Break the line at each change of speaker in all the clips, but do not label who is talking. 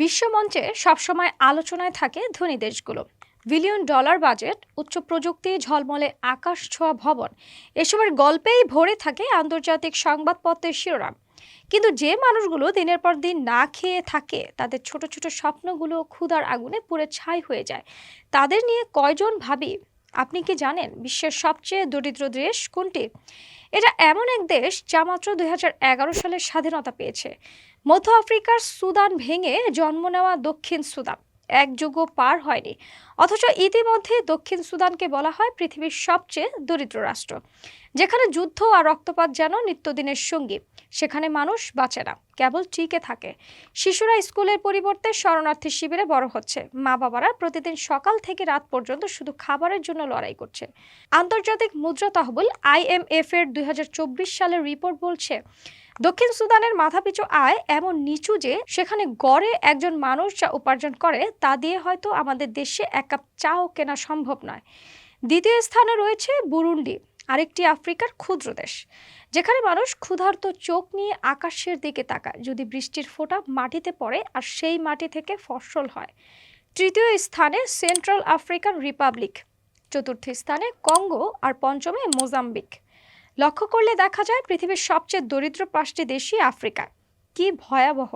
বিশ্বমঞ্চে সবসময় আলোচনায় থাকে ধনী দেশগুলো। বিলিয়ন ডলার বাজেট, উচ্চ প্রযুক্তি, ঝলমলে আকাশ ছোঁয়া ভবন, এসবের গল্পেই ভরে থাকে আন্তর্জাতিক সংবাদপত্রের শিরোনাম। কিন্তু যে মানুষগুলো দিনের পর দিন না খেয়ে থাকে, তাদের ছোট ছোট স্বপ্নগুলো ক্ষুধার আগুনে পুড়ে ছাই হয়ে যায়। তাদের নিয়ে কয়জন ভাবি আপনি কি জানেন বিশ্বের সবচেয়ে দরিদ্র দেশ কোনটি? এটা এমন এক দেশ যা মাত্র দুই হাজার এগারো সালে স্বাধীনতা পেয়েছে। মধ্য আফ্রিকার সুদান ভেঙে জন্ম নেওয়া দক্ষিণ সুদান। এক যুগও পার হয়নি। অথচ ইতিমধ্যে দক্ষিণ সুদানকে বলা হয় পৃথিবীর সবচেয়ে দরিদ্র রাষ্ট্র। যেখানে যুদ্ধ আর রক্তপাত যেন নিত্যদিনের সঙ্গী, সেখানে মানুষ বাঁচে না, কেবল টিকে থাকে। শিশুরা স্কুলের পরিবর্তে শরণার্থী শিবিরে বড় হচ্ছে। মা বাবারা প্রতিদিন সকাল থেকে রাত পর্যন্ত শুধু খাবারের জন্য লড়াই করছে। আন্তর্জাতিক মুদ্রা তহবিল আইএমএফ এর দুই হাজার চব্বিশ সালের রিপোর্ট বলছে দক্ষিণ সুদানের মাথাপিছু আয় এমন নিচু যে সেখানে গড়ে একজন মানুষ যা উপার্জন করে, তা দিয়ে হয়তো আমাদের দেশে এক কাপ চাও কেনা সম্ভব নয়। দ্বিতীয় স্থানে রয়েছে বুরুন্ডি, আরেকটি আফ্রিকার ক্ষুদ্র দেশ, যেখানে মানুষ ক্ষুধার্ত চোখ নিয়ে আকাশের দিকে তাকায়। যদি বৃষ্টির ফোঁটা মাটিতে পড়ে আর সেই মাটি থেকে ফসল হয়। তৃতীয় স্থানে সেন্ট্রাল আফ্রিকান রিপাবলিক, চতুর্থ স্থানে কঙ্গো আর পঞ্চমে মোজাম্বিক। লক্ষ্য করলে দেখা যায় পৃথিবীর সবচেয়ে দরিদ্র পাঁচটি দেশই আফ্রিকা কি ভয়াবহ!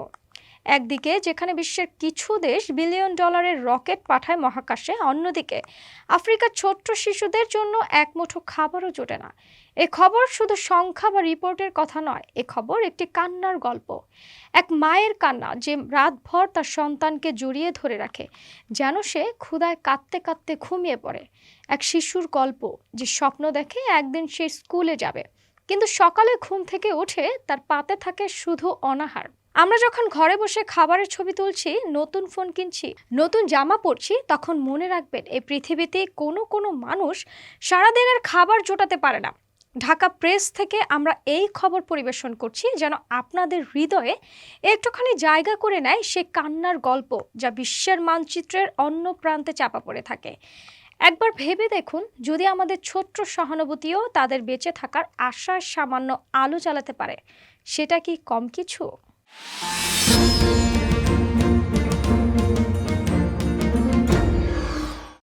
একদিকে যেখানে বিশ্বের কিছু দেশ বিলিয়ন ডলারের রকেট পাঠায় মহাকাশে, অন্যদিকে আফ্রিকার ছোট্ট শিশুদের জন্য এক মুঠো খাবারও জোটে না। এ খবর শুধু সংখ্যা বা রিপোর্টের কথা নয়, এ খবর একটি কান্নার গল্প। এক মায়ের কান্না যে রাতভর তার সন্তানকে জড়িয়ে ধরে রাখে, যেন সে ক্ষুধায় কাঁদতে কাঁদতে ঘুমিয়ে পড়ে। এক শিশুর গল্প যে স্বপ্ন দেখে একদিন সে স্কুলে যাবে। কিন্তু সকালে ঘুম থেকে উঠে তার পাতে থাকে শুধু অনাহার। আমরা যখন ঘরে বসে খাবারের ছবি তুলছি, নতুন ফোন কিনছি, নতুন জামা পরছি, তখন মনে রাখবেন এই পৃথিবীতে কোনো কোনো মানুষ সারাদিনের খাবার জোটাতে পারে না। ঢাকা প্রেস থেকে আমরা এই খবর পরিবেশন করছি যেন আপনাদের হৃদয়ে একটুখানি জায়গা করে নেয় সে কান্নার গল্প যা বিশ্বের মানচিত্রের অন্য প্রান্তে চাপা পড়ে থাকে। একবার ভেবে দেখুন, যদি আমাদের ছোট্ট সহানুভূতিও তাদের বেঁচে থাকার আশায় সামান্য আলো জ্বালাতে পারে, সেটা কি কম কিছু?